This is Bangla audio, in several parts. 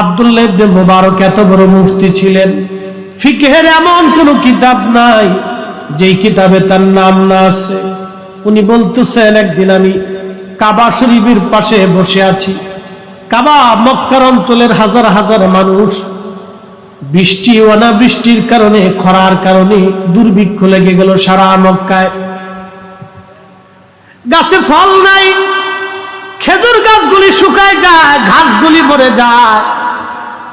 আব্দুল্লাহ ইবনে মুবারক এত বড় মুফতি ছিলেন। ফিকহের এমন কোন কিতাব নাই, যেই কিতাবে তার নাম না আছে। উনি বলতেছেন, একদিন আমি কাবা শরীফের পাশে বসে আছি। কাবা মক্কার অঞ্চলের হাজার হাজার মানুষ বৃষ্টি অনাবৃষ্টির কারণে, খরার কারণে দুর্ভিক্ষ লেগে গেল সারা মক্কায়। গাছে ফল নাই, খেজুর গাছগুলি শুকায় যায়, ঘাসগুলি মরে যায়।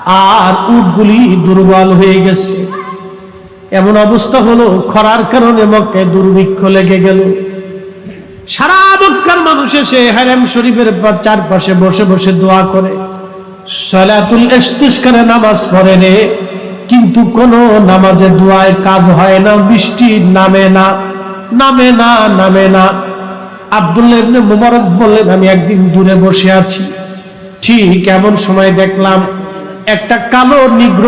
আর উটগুলি দুর্বল হয়ে গেছে। এমন অবস্থা হলো, খরার কারণে মক্কায় দুর্ভিক্ষ লেগে গেল। সারা মক্কার মানুষ এসে হারাম শরীফের চারপাশে বসে বসে দোয়া করে। সলাতুল ইস্তিসকারে নামাজ পড়ে রে, কিন্তু কোন নামাজে দোয়ায় কাজ হয় না, বৃষ্টি নামে না নামে না নামে না। আব্দুল্লাহ ইবনে মুবারক বললেন, আমি একদিন দূরে বসে আছি। ঠিক এমন সময় দেখলাম একটা কালো নিগ্র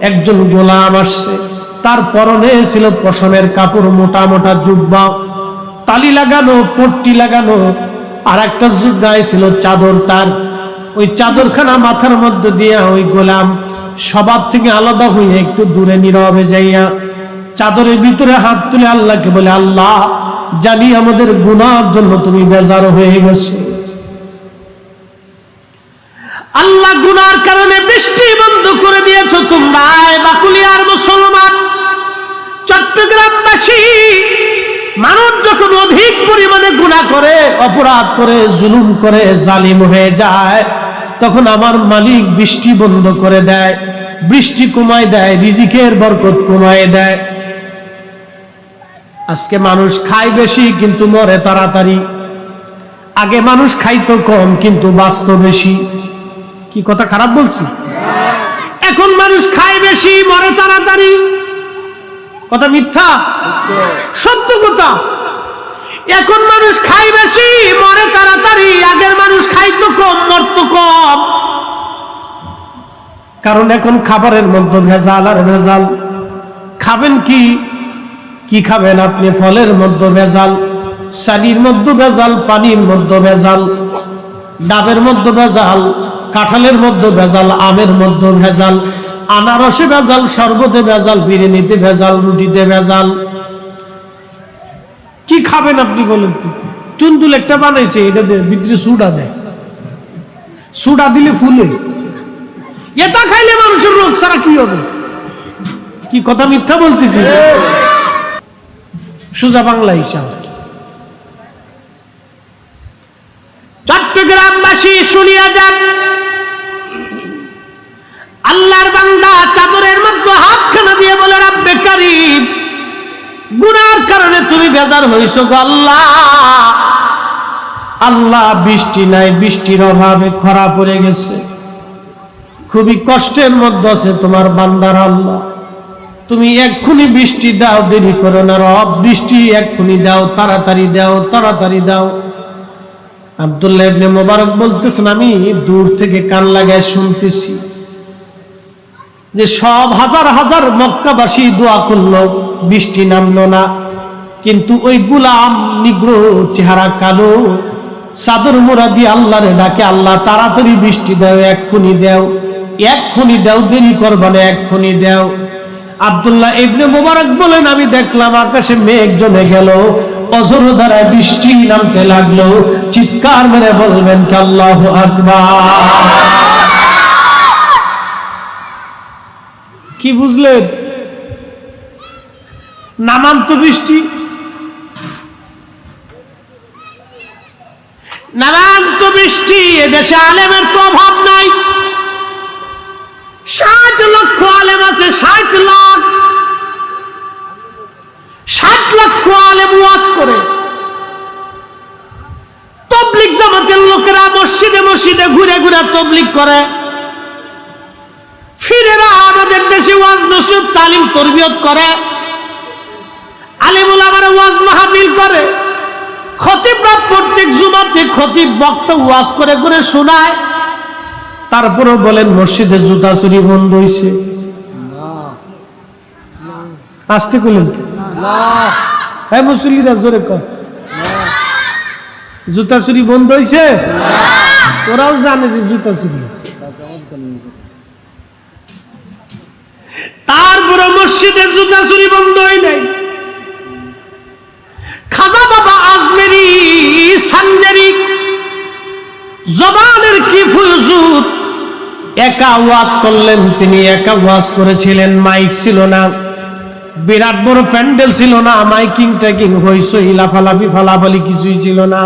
একজন গোলাম আসছে। তার পরনে ছিল পশমের কাপড়, মোটা মোটা জুব্বা, তালি লাগানো, পট্টি লাগানো, আর একটা গায়ে ছিল চাদর তার। ওই চাদরখানা মাথার মধ্যে দিয়া ওই গোলাম সবার থেকে আলাদা হয়ে একটু দূরে নীরবে যাইয়া চাদরের ভিতরে হাত তুলে আল্লাহকে বলে, আল্লাহ, জানি আমাদের গুনার জন্য তুমি বেজার হয়ে গেছো। গুনার কারণে বৃষ্টি বন্ধ করে দিয়েছ তোমরা বাকুলিয়ার মুসলমান। চট্টগ্রামবাসী, মানুষ যখন অধিক পরিমাণে গুণা করে, অপরাধ করে, জুলুম করে, জালিম হয়ে যায়, তখন আমার মালিক বৃষ্টি বন্ধ করে দেয়, বৃষ্টি কমায় দেয়, রিজিকের বরকত কমায় দেয়। আজকে মানুষ খায় বেশি, কিন্তু মরে তাড়াতাড়ি। আগে মানুষ খাইতো কম, কিন্তু বাঁচত বেশি। কি কথা খারাপ বলছি? এখন মানুষ খায় বেশি, মরে তাড়াতাড়ি। কথা মিথ্যা? সত্য কথা। এখন মানুষ খায় বেশি, মরে তাড়াতাড়ি, আগের মানুষ খাইতো কম, মরত কম। কারণ এখন খাবারের মধ্যে ভেজাল আর ভেজাল। খাবেন কি? কি খাবেন আপনি? ফলের মধ্যে ভেজাল শাড়ির মধ্যে ভেজাল, পানির মধ্যে ভেজাল, ডাবের মধ্যে ভেজাল। কাঁঠালের মধ্যে ভেজাল, আমের মধ্যে ভেজাল, আনারসে ভেজাল, শরবতে ভেজাল, বিরিয়ানিতে ভেজাল, রুটিতে ভেজাল। কি খাবেন আপনি বলেন তো? চুন্দুল একটা বানাইছে, এটা ভিতরে সুডা দেয়। সুডা দিলে ফুলে। এটা খাইলে মানুষের রোগ ছাড়া কি হবে? কি কথা মিথ্যা বলতেছি? সোজা বাংলা হিসাব চট্টগ্রামবাসী শুনিয়া যান আল্লাহর বান্দা চাদরের মধ্যে হাতখানা দিয়ে বলে রাব্বে কারিম গুনার কারণে তুমি বেজার হইছ আল্লাহ। আল্লাহ বৃষ্টি নাই, বৃষ্টির অভাবে খরা পড়ে গেছে। খুবই কষ্টের মধ্যে আছে তোমার বান্দার আল্লাহ। তুমি এক্ষুনি বৃষ্টি দাও, দেরি করো না রব। বৃষ্টি এক্ষুনি দাও, তাড়াতাড়ি দাও তাড়াতাড়ি দাও। আব্দুল্লাহ মোবারক বলতেছেন, আমি দূর থেকে কান লাগায় শুনতেছি। যে সব হাজার হাজার মক্কাবাসী দোয়া করল, বৃষ্টি নামলো না। কিন্তু ওই গুলাম নিগ্র চেহারা কালো। চাদর মোড়া দিয়ে আল্লাহরে ডাকে, আল্লাহ, তাড়াতাড়ি বৃষ্টি দাও, এক্ষুনি দাও, এক্ষুনি দেও, দেরি করবা না, এক্ষুনি দেও। আব্দুল্লাহ ইবনে মোবারক বলেন, আমি দেখলাম আকাশে মেঘ জমে গেল অজর দ্বারা বৃষ্টি নামতে লাগল। চিৎকার মেরে বলবেন আল্লাহ আকবার? কি বুঝলেন? নামান তো বৃষ্টি। নানান তো বৃষ্টি এদেশে আলেমের তো অভাব নাই। ষাট লক্ষ আলেম আছে, ষাট লাখ। ষাট লক্ষ আলেম ওয়াজ করে। তবলিক জামাতের লোকেরা মসজিদে মসজিদে ঘুরে ঘুরে তবলিক করে। দেশে ওয়াজ নসিব তালিম তরবিয়ত করে। আলিমুল আমার ওয়াজ মাহফিল করে। খতিবরা প্রত্যেক জুমাতে খতিব বক্তা ওয়াজ করে করে শোনায়। তারপরেও বলেন মসজিদে জুতা চুরি বন্ধ হয়েছে আসতে করলেন হ্যাঁ মুসল্লিরা জোরে কর জুতা চুরি বন্ধ হয়েছে ওরাও জানে যে জুতা চুরি। তারপরে মসজিদের জুতা চুরি বন্ধ হয় নাই। খাজা বাবা আজমেরি সান্ডারি জবানের কি ফুজুর একা ওয়াজ করলেন তিনি, একা ওয়াজ করেছিলেন, মাইক ছিল না, বিরাট বড় প্যান্ডেল ছিল না, মাইকিং ট্যাকিং হইসই লাফালাফি ফালাফালি কিছুই ছিল না।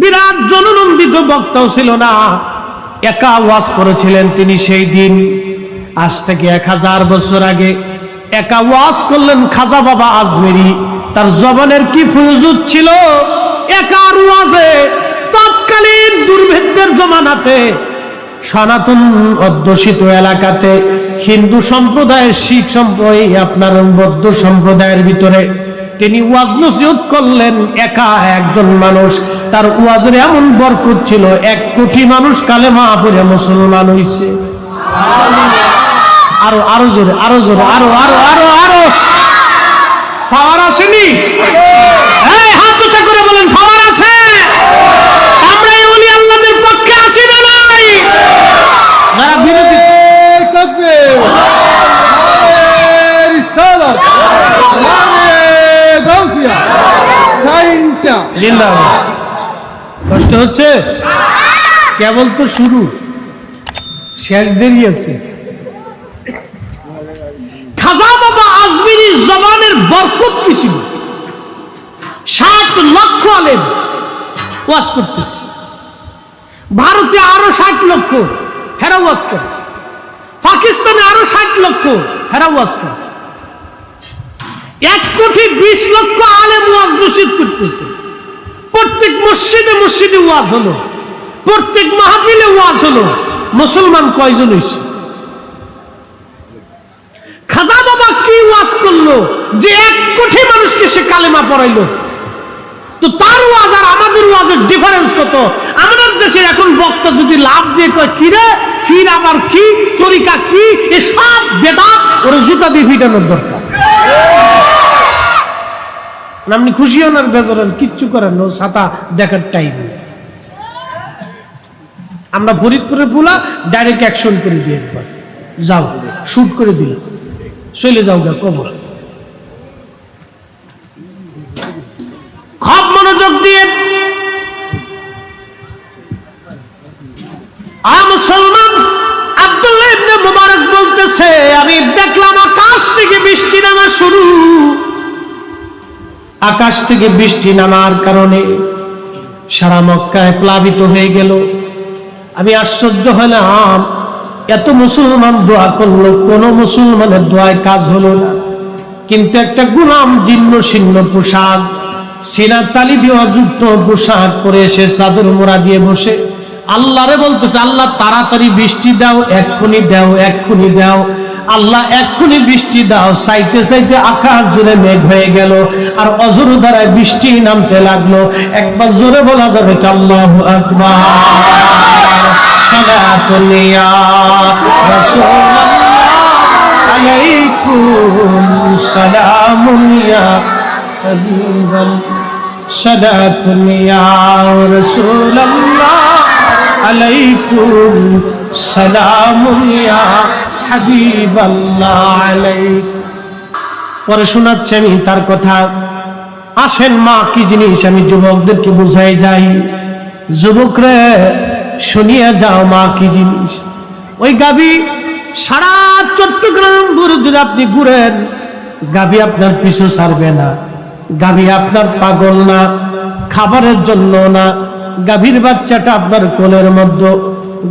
বিরাট জননন্দিত বক্তাও ছিল না, একা ওয়াজ করেছিলেন তিনি সেই দিন। আজ থেকে এক হাজার বছর আগে একা ওয়াজ করলেন খাজা বাবা আজমেরি। তার জবানের কি ফুজুত ছিল? একার ওয়াজে তৎকালীন দুর্ভিক্ষের জমানাতে সনাতন অধ্যুষিত এলাকাতে হিন্দু সম্প্রদায়ের শিখ সম্প্রদায়, আপনার বৌদ্ধ সম্প্রদায়ের ভিতরে তিনি ওয়াজ নসিহত করলেন একা একজন মানুষ। তার ওয়াজের এমন বরকত ছিল, এক কোটি মানুষ কালেমা পড়ে মুসলমান হইছে। আরও আরও জোরে আরও জোরে আরও আরও আরও আরও। ফাওয়ার আসেনি? এই হাত উঁচা করে বলেন ফাওয়ার আছে? আমরা এই অলি আল্লাহদের পক্ষে আছি না নাই যারা বিরোধী তাকবীর। রিসালাত। কষ্ট হচ্ছে? কেবল তো শুরু। শেষ দেরি আছে। জবানের বরকত কি ছিল? ষাট লক্ষ আলেম ওয়াজ করতেছে। ভারতে আরও ষাট লক্ষ হেরা ওয়াজ করে। পাকিস্তানে আরও ষাট লক্ষ হেরা ওয়াজ করে। এক কোটি বিশ লক্ষ আলেম ওয়াজ নসিদ করতেছে। প্রত্যেক মসজিদে মসজিদে ওয়াজ হলো, প্রত্যেক মাহফিলে ওয়াজ হলো, মুসলমান কয়জন হয়েছে? খাজা বাবা কি ওয়াজ করল? যে এক কোটি মানুষকে সে কালেমা পড়াইলো। তো তার ওয়াজ আর আমাদের ওয়াজের ডিফারেন্স কত? আমাদের দেশে এখন বক্তা যদি লাভ দিয়ে কয়, কি রে? ফির আবার কি? তরিকা কি? এ সব বেদাত, ওর জুতা দিয়ে ফিটানোর দরকার। আপনি খুশি হন আর বেজরেন কিচ্ছু করেন ও ছাতা দেখার টাইম আমরা ফরিদপুরে পুলা ডাইরেক্ট অ্যাকশন করে দিই একবার। যাও শুট করে দিল চলে যাও গা কবর। খুব মনোযোগ দিয়ে মুসলমান আব্দুল্লাহ ইবনে মুবারক বলতেছে, আমি দেখলাম আকাশ থেকে বৃষ্টি নামা শুরু। আকাশ থেকে বৃষ্টি নামার কারণে সারা মক্কায় প্লাবিত হয়ে গেল। আমি আশ্চর্য হলাম এত মুসলমান দোয়া করল, কোন মুসলমানের দোয়ায় কাজ হলো না। কিন্তু একটা গুলাম জীর্ণ শীর্ণ পোশাক সিনার তালি দিয়ে অযুক্ত পোশাক পরে এসে চাদর মোড়া দিয়ে বসে। আল্লাহরে বলতেছে, আল্লাহ, তাড়াতাড়ি বৃষ্টি দাও, এক্ষুনি দাও এক্ষুনি দাও। আল্লাহ, এক্ষুনি বৃষ্টি দাও। চাইতে চাইতে আকাশ জুড়ে মেঘ হয়ে গেল আর অজর দ্বারায় বৃষ্টি নামতে লাগল। একবার জোরে বলা যাবে আল্লাহ আকবার? রাসূলুল্লাহ আলাইকুম সালামুন ইয়া হাবিবাল্লাহ আলাইকুম পরে শোনাচ্ছে আমি তার কথা, আসেন মা, কি জিনিস? আমি যুবকদেরকে বুঝাই যাই। যুবকরে শুনিয়ে যাও মা কি জিনিস। ওই গাবি সারা চট্টগ্রাম যদি আপনি ঘুরেন, গাবি আপনার পিছু ছাড়বে না। গাবি আপনার পাগল না, খাবারের জন্য না। গাভীর বাচ্চাটা আপনার কোলের মধ্যে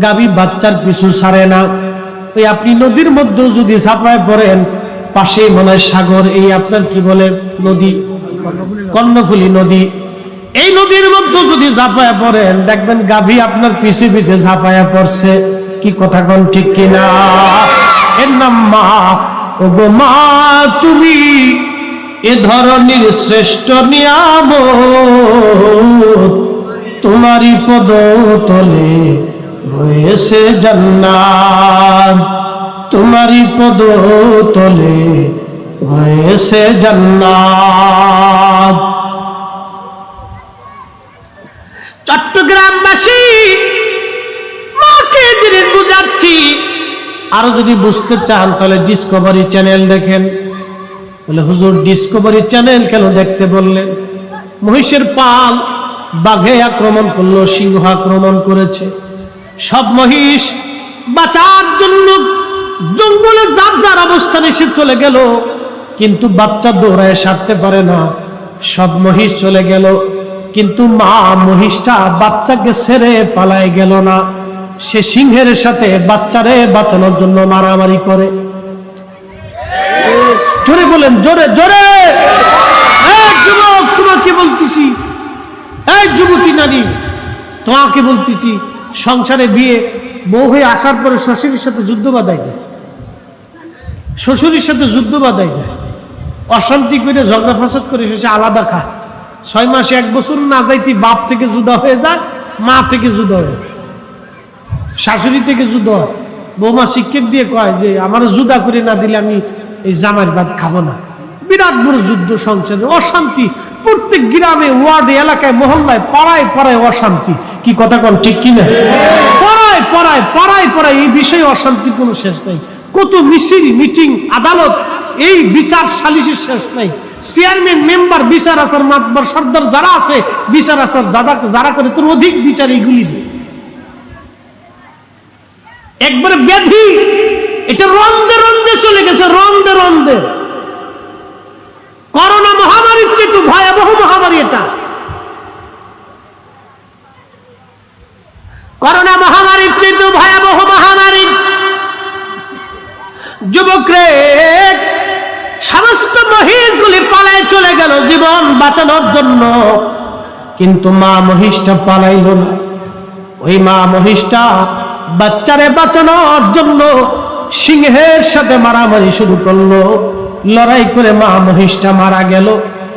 গাভী বাচ্চার পিছু ছাড়ে না। ওই আপনি নদীর মধ্যে যদি ছাপায় পড়েন, পাশেই মনে সাগর, এই আপনার কি বলে নদী? কর্ণফুলী নদী। এই নদীর মধ্যে যদি ঝাঁপায়া পড়েন, দেখবেন গাভী আপনার পিছে পিছে ঝাঁপায়া পড়ছে। কি কথা কোন ঠিক কিনা? এর নাম মা ও গো মা, তুমি এ ধরনের শ্রেষ্ঠ নিয়াম তোমারই পদ তলে রয়েছে জান্নাত। তোমারই পদ তলে রয়েছে জান্নাত। চট্টগ্রামবাসী, মাকে জিনিস বুঝে আরও যদি বুঝতে চান, তাহলে ডিসকভারি চ্যানেল দেখেন। বলে হুজুর ডিসকভারি চ্যানেল কেন দেখতে বললেন? মহিষের পাল বাঘে আক্রমণ করল, সিংহ আক্রমণ করেছে। সব মহিষ বাঁচার জন্য জঙ্গলে যার যার অবস্থানে সে চলে গেল, কিন্তু বাচ্চা দৌড়ায় সারতে পারে না। সব মহিষ চলে গেল। কিন্তু মা মহিষটা বাচ্চাকে ছেড়ে পালায় গেল না। সে সিংহের সাথে বাচ্চারে বাঁচানোর জন্য মারামারি করে। জোরে বলেন, জোরে জোরে! যুবক, তোমাকে বলতেছি, এই যুবতী নারী তোমাকে বলতেছি, সংসারে বিয়ে, বউ হয়ে আসার পরে শ্বশুরের সাথে যুদ্ধ বাধাই দেয়। শ্বশুরের সাথে যুদ্ধ বাধাই দেয়। অশান্তি করে ঝগড়া ফাসাদ করে শেষে আলাদা খায়। ছয় মাসে এক বছর না যাইতে বাপ থেকে জুদা হয়ে যায়, মা থেকে জুদা হয়ে যায়। শাশুড়ি থেকে যুদ্ধ হয়। বৌমা শিক্ষক দিয়ে কয় যে, আমার জুদা করে না দিলে আমি এই জামার ভাত খাব না। বিরাট বড় যুদ্ধ সংসারে অশান্তি। প্রত্যেক গ্রামে, ওয়ার্ডে, এলাকায়, মহল্লায় পাড়ায় পাড়ায় অশান্তি। কি কথা কন ঠিক কিনা? পাড়ায় পাড়ায় পাড়ায় পাড়ায় এই বিষয়ে অশান্তির কোনো শেষ নাই। কত মিছিল, মিটিং, আদালত, এই বিচার সালিশের শেষ নাই। চেয়ারম্যান মেম্বার বিচার আসার মাতবার সর্দার যারা আছে, বিচার আসার যারা যারা করে, তোর অধিক বিচার এইগুলি নিয়ে একবারে ব্যাধি। এটা রন্দে রন্দে চলে গেছে রন্দে রন্দে করোনা মহামারীর চেয়ে একটু ভয়াবহ মহামারী এটা। করোনা মহামারীর চেয়ে ভয়াবহ মহামারী। যুবকরে সমস্ত মহিষগুলি পালায় চলে গেল জীবন বাঁচানোর জন্য। কিন্তু মা মহিষটা পালাইল না। ওই মা মহিষটা বাচ্চারে বাঁচানোর জন্য সিংহের সাথে মারামারি শুরু করল। লড়াই করে মা মহিষটা মারা গেল।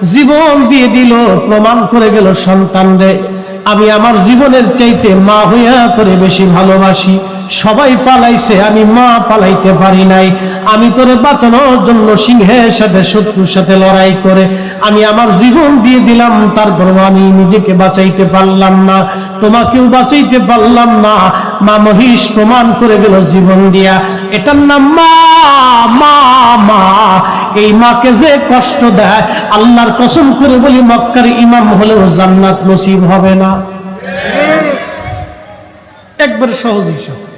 জীবন দিয়ে দিল, প্রমাণ করে গেল সন্তানরে, আমি আমার জীবনের চাইতে মা হইয়া তোরে বেশি ভালোবাসি। সবাই পালাইছে, আমি মা পালাইতে পারি নাই। আমি তোরে বাঁচানোর জন্য সিংহের সাথে, শত্রুর সাথে লড়াই করে আমি আমার জীবন দিয়ে দিলাম, তারপর আমি নিজেকে বাঁচাইতে পারলাম না। তোমাকেও বাঁচাইতে পারলাম না। মা মহিষ প্রমাণ করে গেল জীবন দিয়া। এটার নাম মা মা মা। এই মাকে যে কষ্ট দেয়, আল্লাহর কসম করে বলি, মক্কার ইমাম হলেও জান্নাত নসিব হবে না। একবার সহজই সব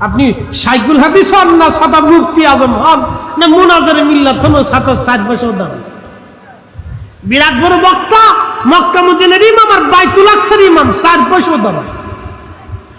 আপনি সাইকুল হাদিস হন না সাদা মুক্তি আজম হন, না মোনাজারে মিল্লাত হন সাতা ষাট বছর দাম বিরাট বড় বক্তা, মক্কা মদিনের ইমাম আর বাইতুল আকসার ইমাম সাত বছর দাম